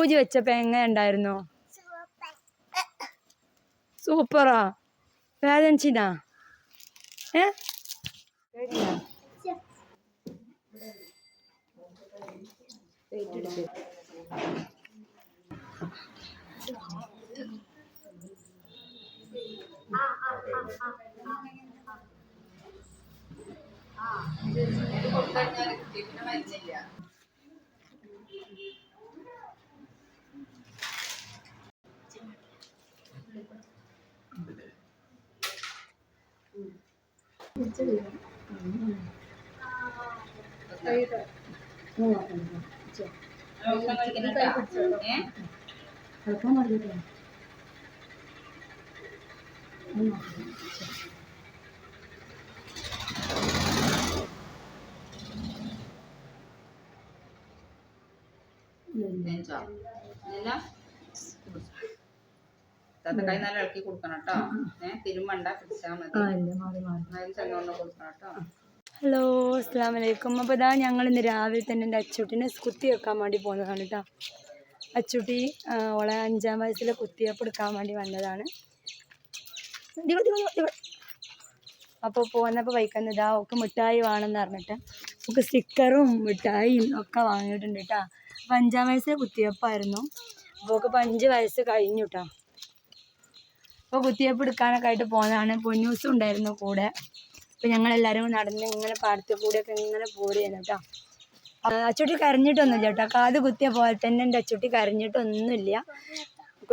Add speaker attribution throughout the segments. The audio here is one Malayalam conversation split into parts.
Speaker 1: സൂചി വെച്ചപ്പോ എങ്ങനെ ഉണ്ടായിരുന്നോ? സൂപ്പറാ. വേദനിച്ചിനാ ഏ? 찍을래?
Speaker 2: 저희가
Speaker 1: 어, 그죠.
Speaker 2: 찍는다. 네.
Speaker 1: 달콤하게 돼. 엄마. 네, 네.
Speaker 2: 네, 네. കൈ നല്ല ഇളക്കി കൊടുക്കണം കേട്ടോ. ഏഹ് തിരുമണ്ട പിടിച്ചാൽ മതി. അതിന് ചെന്നോണ്ട് കൊടുക്കണം കേട്ടോ.
Speaker 1: ഹലോ അസ്സാം വലൈക്കും അപ്പോൾ ഇതാ ഞങ്ങൾ ഇന്ന് രാവിലെ തന്നെ എന്റെ അച്ചുട്ടിനെ കുത്തി വെക്കാൻ വേണ്ടി പോകുന്നതാണ് കേട്ടോ അച്ചുട്ടി ഓളെ അഞ്ചാം വയസ്സിലെ കുത്തിവെപ്പ് എടുക്കാൻ വേണ്ടി വന്നതാണ്. അപ്പോൾ പോകുന്നപ്പോൾ വൈക്കുന്നത് ഇതാ ഒക്കെ മിഠായി വേണമെന്ന് പറഞ്ഞിട്ട് ഒക്കെ സ്റ്റിക്കറും മിഠായിയും ഒക്കെ വാങ്ങിയിട്ടുണ്ട് കേട്ടോ അപ്പോൾ അഞ്ചാം വയസ്സിലെ കുത്തിവെപ്പായിരുന്നു. അപ്പോൾ ഒക്കെ അഞ്ച് വയസ്സ് കഴിഞ്ഞു കേട്ടോ അപ്പോൾ കുത്തിവെപ്പ് എടുക്കാനൊക്കെ ആയിട്ട് പോകുന്നതാണ് പൊന്നൂസും ഉണ്ടായിരുന്നു കൂടെ. അപ്പോൾ ഞങ്ങളെല്ലാവരും നടന്ന് ഇങ്ങനെ പാടത്തിൽ കൂടെയൊക്കെ ഇങ്ങനെ പോരുകയാണ് കേട്ടോ. അച്ചുട്ടി കരഞ്ഞിട്ടൊന്നുമില്ല കേട്ടോ. കാത് കുത്തിയ പോലെ തന്നെ എന്റെ അച്ചുട്ടി കരഞ്ഞിട്ടൊന്നുമില്ല.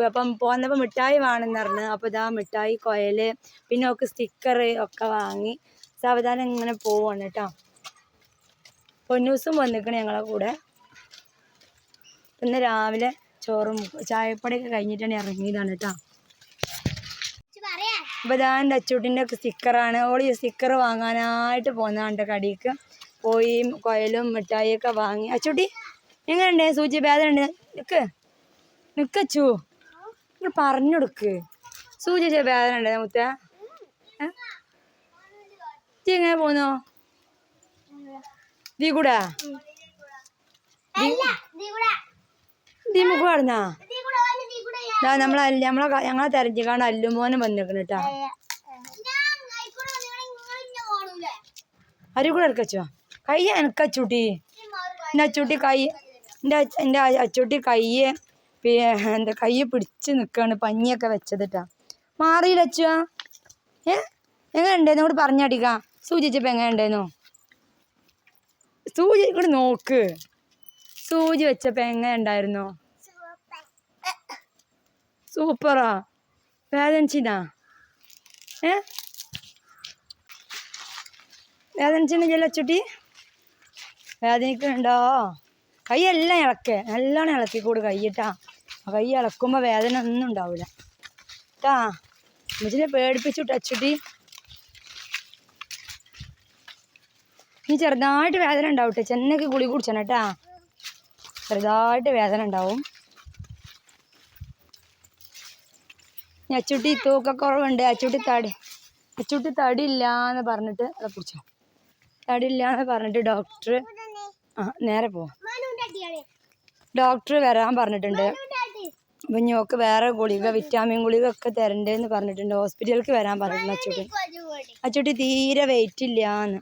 Speaker 1: അപ്പം പോന്നപ്പോൾ മിഠായി വേണമെന്ന് പറഞ്ഞു. അപ്പോൾ ഇതാ മിഠായി കൊയൽ പിന്നെ ഒക്കെ സ്റ്റിക്കർ ഒക്കെ വാങ്ങി. സാവധാനം ഇങ്ങനെ പോവാണ് കേട്ടോ. പൊന്നൂസും വന്നിക്കണം ഞങ്ങളെ കൂടെ. ഇന്ന് രാവിലെ ചോറും ചായപ്പൊടിയൊക്കെ കഴിഞ്ഞിട്ടാണ് ഇറങ്ങിയതാണ് കേട്ടോ. എന്റെ അച്ചൂട്ടിന്റെ ഒക്കെ സ്റ്റിക്കറാണ്. ഓൾ ഈ സ്റ്റിക്കർ വാങ്ങാനായിട്ട് പോകുന്നതാണ് കടിക്ക്. പോയി കൊയലും മിഠായിയൊക്കെ വാങ്ങി. അച്ചൂട്ടി എങ്ങനെയുണ്ട്? സൂചി ഭേദമുണ്ട്? നിൽക്ക് അച്ചു നിങ്ങൾ പറഞ്ഞു കൊടുക്ക് സൂചി ഭേദം ഉണ്ട് മുത്ത. നീ എങ്ങനെ പോന്നോ? ദീ കൂടാ ദീമുക്ക് പാടുന്നാ? ദാ നമ്മളെ നമ്മളെ ഞങ്ങളെ തെരഞ്ഞിക്കാണ്ട് അല്ലുമോനും വന്നിരിക്കണം കേട്ടോ അരി കൂടെ ഇറക്കച്ചോ കൈ എനക്കച്ചൂട്ടി എന്റെ അച്ചൂട്ടി കൈ എന്റെ എന്റെ അച്ചൂട്ടി കയ്യ് എന്താ കൈ പിടിച്ച് നിൽക്കുകയാണ് പഞ്ഞിയൊക്കെ വെച്ചതിട്ടാ. മാറിയില്ല അച്ചുവാ. ഏ? എങ്ങനെ ഉണ്ടായിരുന്നു കൂടെ പറഞ്ഞടിക്കാം സൂചിച്ചപ്പോൾ എങ്ങനെ ഉണ്ടായിരുന്നു സൂചി ഇങ്ങോട്ട് നോക്ക്. സൂചി വെച്ചപ്പോൾ എങ്ങനെ ഉണ്ടായിരുന്നു സൂപ്പറാ വേദനിച്ചിനാ ഏ വേദനിച്ചിട്ടുണ്ടല്ലോ ചുട്ടി വേദനിക്കുന്നുണ്ടോ കൈ എല്ലാം ഇളക്കേ. നല്ലോണം ഇളക്കിക്കൂട് കൈയിട്ടാ. ആ കൈ ഇളക്കുമ്പോൾ വേദന ഒന്നും ഉണ്ടാവില്ല കേട്ടാ അമ്മച്ചിനെ പേടിപ്പിച്ചു ടച്ചുട്ടി നീ ചെറുതായിട്ട് വേദന ഉണ്ടാവട്ടെ. ചെന്നൈക്ക് ഗുളി കുടിച്ചണം കേട്ടാ ചെറുതായിട്ട് വേദന ഉണ്ടാവും. ഇനി തൂക്ക തൂക്കക്കുറവുണ്ട് അച്ചുട്ടി തടി അച്ചുട്ടി തടി എന്ന് പറഞ്ഞിട്ട് അതെ പിടിച്ചോ തടി എന്ന് പറഞ്ഞിട്ട് ഡോക്ടർ ആ നേരെ പോ. ഡോക്ടർ വരാൻ പറഞ്ഞിട്ടുണ്ട്. അപ്പം ഞോക്ക് വേറെ ഗുളിക വിറ്റാമിൻ ഗുളിക ഒക്കെ തരണ്ടേന്ന് പറഞ്ഞിട്ടുണ്ട്. ഹോസ്പിറ്റലിലേക്ക് വരാൻ പറഞ്ഞിട്ടുണ്ട് അച്ചുട്ടി. അച്ചുട്ടി തീരെ വെയിറ്റ് ഇല്ലാന്ന്.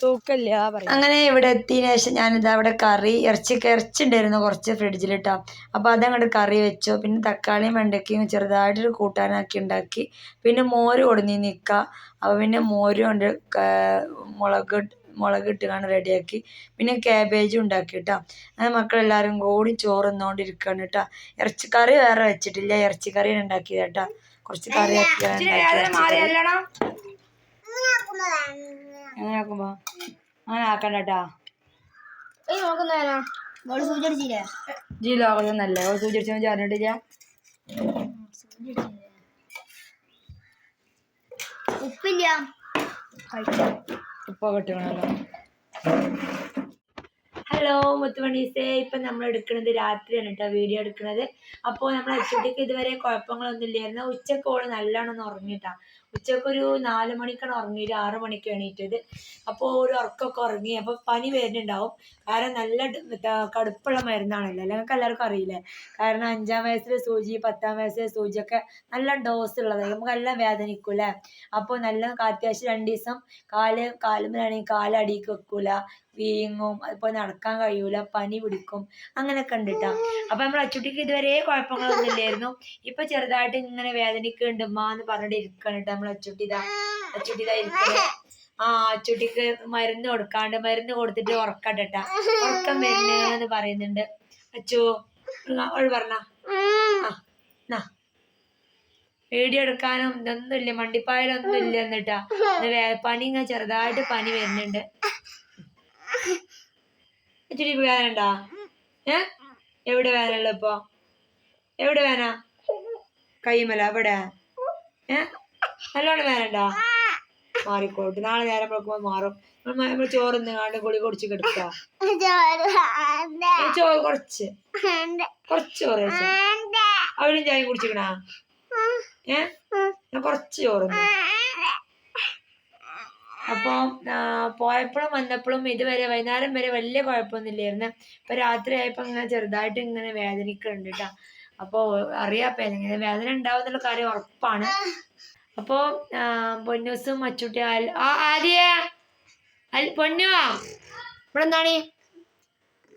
Speaker 1: തൂക്കല്ല പറയും അങ്ങനെ ഇവിടെ എത്തിയതിനു ശേഷം ഞാനിത് അവിടെ കറി ഇറച്ചി ഇറച്ചി ഉണ്ടായിരുന്നു കുറച്ച് ഫ്രിഡ്ജിലിട്ടാ. അപ്പോൾ അതങ്ങോട്ട് കറി വെച്ചു. പിന്നെ തക്കാളിയും വെണ്ടയ്ക്കയും ചെറുതായിട്ടൊരു കൂട്ടാനാക്കി ഉണ്ടാക്കി. പിന്നെ മോര് കൊടുന്നി നിൽക്ക അപ്പോൾ പിന്നെ മോര് കൊണ്ട് മുളക് മുളക് ഇട്ടുകാണ് റെഡിയാക്കി. പിന്നെ ക്യാബേജും ഉണ്ടാക്കി കേട്ടോ അങ്ങനെ മക്കളെല്ലാവരും കൂടി ചോറുന്നോണ്ടിരിക്കുകയാണ് കേട്ടോ ഇറച്ചിക്കറി വേറെ വെച്ചിട്ടില്ല. ഇറച്ചിക്കറി ഉണ്ടാക്കിയത് കേട്ടോ കുറച്ച് കറി അങ്ങനെ ആക്കുമ്പോ അങ്ങനെ ആക്കണ്ട കേട്ടാ ചേർന്നിട്ടില്ല
Speaker 3: ഉപ്പില്ല.
Speaker 1: ഉപ്പ കിട്ടണല്ലോ ഹലോ
Speaker 4: മുത്തുമണീസേ. ഇപ്പം നമ്മൾ എടുക്കുന്നത് രാത്രിയാണ് കേട്ടോ വീഡിയോ എടുക്കുന്നത്. അപ്പോ നമ്മൾ അച്ചുട്ടിക്ക് ഇതുവരെ കുഴപ്പങ്ങളൊന്നും ഇല്ലായിരുന്നു. ഉച്ചയ്ക്ക് ഓൾ നല്ലോണം ഉറങ്ങിട്ടാ ഉച്ചയ്ക്ക് ഒരു നാല് മണിക്കാണ് ഉറങ്ങിയിട്ട് ആറ് മണിക്ക് എണീറ്റത്. അപ്പോൾ ഒരു ഉറക്കമൊക്കെ ഉറങ്ങി. അപ്പോൾ പനി വരുന്നുണ്ടാവും. കാരണം നല്ല കടുപ്പുള്ള മരുന്നാണല്ലോ. അല്ലെങ്കിൽ എല്ലാവർക്കും അറിയില്ലേ? കാരണം അഞ്ചാം വയസ്സിലെ സൂചി പത്താം വയസ്സിലെ സൂചിയൊക്കെ നല്ല ഡോസ് ഉള്ളതാണ് നമുക്ക് എല്ലാം വേദനിക്കൂലേ അപ്പോൾ നല്ല അത്യാവശ്യം രണ്ട് ദിവസം കാൽ കാലുമ്പോഴാണെങ്കിൽ കാലടിക്ക് വെക്കൂല. വീങ്ങും അതുപോലെ നടക്കാൻ കഴിയൂല പനി പിടിക്കും അങ്ങനെയൊക്കെ ഉണ്ട് കേട്ടോ അപ്പൊ നമ്മൾ അച്ചുട്ടിക്ക് ഇതുവരെ കുഴപ്പങ്ങളൊന്നും ഇല്ലായിരുന്നു ഇപ്പൊ ചെറുതായിട്ട് ഇങ്ങനെ വേദനിക്കുന്നുണ്ട് ഉമ്മ എന്ന് പറഞ്ഞിട്ട് ഇരിക്കണം നമ്മൾ അച്ചുട്ടി ഇതാ അച്ചുട്ടി ഇതാ ഇരിക്കണേ. ആ അച്ചുട്ടിക്ക് മരുന്ന് കൊടുക്കാണ്ട് മരുന്ന് കൊടുത്തിട്ട് ഉറക്കട്ടെട്ടാ ഉറക്കം വരുന്നെന്ന് പറയുന്നുണ്ട്. അച്ചു അവൾ പറഞ്ഞ. ആ വീഡിയോ എടുക്കാനും ഇതൊന്നും ഇല്ല മണ്ടിപ്പായലൊന്നും ഇല്ല എന്നിട്ടാ പനി ഇങ്ങനെ ചെറുതായിട്ട് പനി വരുന്നുണ്ട്. ഇച്ചിരി വേദന ഉണ്ടോ? ഏ? എവിടെ വേദന ഇപ്പോ ഇപ്പൊ? എവിടെ വേദന? കൈമല എവിടെ? ഏ? നല്ലോണം വേദന ഉണ്ടോ? മാറിക്കോട്ട്. നാളെ നേരം വെക്കുമ്പോ മാറും. നമ്മൾ നമ്മൾ ചോറ് കാണ്ട് ഗുളി കുടിച്ച് കിടക്കുക ചോറ് കുറച്ച്. കുറച്ച് ചോറ് അവരും ചായ കുടിച്ചിക്കണ ഏ? ഞാൻ കുറച്ച് ചോറ്. അപ്പോൾ പോയപ്പോഴും വന്നപ്പോഴും ഇതുവരെ വൈകുന്നേരം വരെ വലിയ കുഴപ്പമൊന്നുമില്ലായിരുന്നു. ഇപ്പൊ രാത്രി ആയപ്പോ ഇങ്ങനെ ചെറുതായിട്ട് ഇങ്ങനെ വേദനിക്കുന്നുണ്ട് കേട്ടോ അപ്പോൾ അറിയാപ്പേ ഇങ്ങനെ വേദന ഉണ്ടാവും എന്നുള്ള കാര്യം ഉറപ്പാണ്. അപ്പോൾ പൊന്നൂസും അച്ചുട്ടി അൽ- ആ ആര്യ അൽ പൊന്നു? ഇവിടെ എന്താണ്?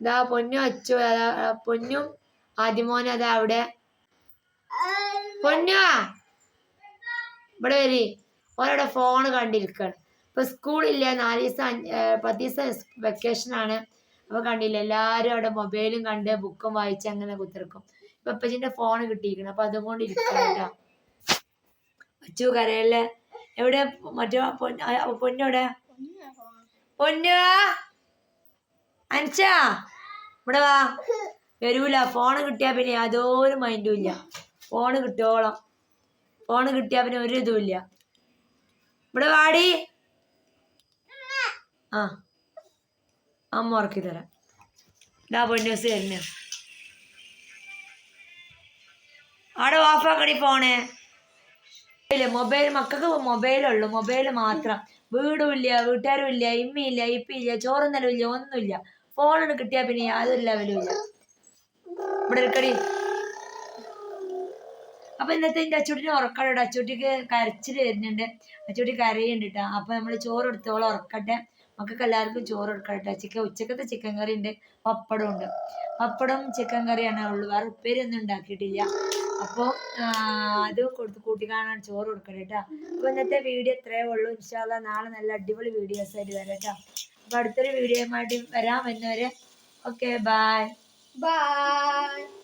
Speaker 4: ഇതാ പൊന്നു അച്ചു അതാ പൊന്നും അതാ അവിടെ. പൊന്നു? ഇവിടെ വരി. ഓരവിടെ ഫോണ് കണ്ടിരിക്കാണ്. ഇപ്പൊ സ്കൂളില്ല നാല് ദിവസം പത്ത് ദിവസം വെക്കേഷൻ ആണ് അപ്പൊ കണ്ടില്ല എല്ലാരും അവിടെ മൊബൈലും കണ്ട് ബുക്കും വായിച്ച് അങ്ങനെ കുത്തിർക്കും ഇപ്പൊ അപ്പച്ചിന്റെ ഫോൺ കിട്ടിയിരിക്കണം. അപ്പൊ അതുകൊണ്ട് ഇരിക്കാം അച്ചു കരയല്ലേ? എവിടെ? മറ്റേ പൊന്നു പൊന്നെവിടെ പൊന്നു? അൻച്ചാ ഇവിടെ വാ. വരൂല. ഫോണ് കിട്ടിയാ പിന്നെ യാതൊരു മൈൻഡും ഇല്ല. ഫോണ് കിട്ടോളം ഫോണ് കിട്ടിയാ പിന്നെ ഒരു ഇതും ഇല്ല. ഇവിടെ വാടി. ആ. അമ്മ ഉറക്കി തരാം. ഇതാ പൊന്നൂസ് വരുന്ന അവിടെ ഓഫാക്കടി പോണേ മൊബൈൽ മക്കൾക്ക് മൊബൈലുള്ളൂ മൊബൈൽ മാത്രം. വീടും ഇല്ല വീട്ടുകാരും ഇല്ല ഇമ്മയില്ല ഇപ്പില്ല ചോറുന്നലും ഇല്ല ഒന്നുമില്ല ഫോണിന് കിട്ടിയാ പിന്നെ യാതൊരു ലെവലും ഇല്ല. ഇവിടെ ഇരിക്കടി. അപ്പൊ ഇന്നത്തെ എന്റെ അച്ചൂട്ടിനെ ഉറക്കട്ടെ അച്ചൂട്ടിക്ക് കരച്ചിൽ വരുന്നുണ്ട്. അച്ചൂട്ടി കരയുണ്ട് കേട്ടോ അപ്പൊ നമ്മൾ ചോറ് എടുത്തോളം ഉറക്കട്ടെ. മക്കൾക്ക് എല്ലാവർക്കും ചോറ് എടുക്കട്ടെ ചിക്കൻ ഉച്ചക്കത്തെ ചിക്കൻ കറി ഉണ്ട് പപ്പടം ഉണ്ട്. പപ്പടം ചിക്കൻ കറിയാണ് ഉള്ളു. വേറെ ഉപ്പേരി ഒന്നും ഉണ്ടാക്കിയിട്ടില്ല. അപ്പോൾ അത് കൊടുത്ത് കൂട്ടിക്കാണാൻ ചോറ് കൊടുക്കട്ടെ കേട്ടോ. അപ്പോൾ ഇന്നത്തെ വീഡിയോ ഇത്രയേ ഉള്ളൂ. ഇൻഷാല്ല നാളെ നല്ല അടിപൊളി വീഡിയോസ് ആയിട്ട് വരാം കേട്ടോ. അപ്പോൾ അടുത്തൊരു വീഡിയോയുമായിട്ട് വരാം എന്നവരെ ഓക്കെ ബൈ
Speaker 3: Bye.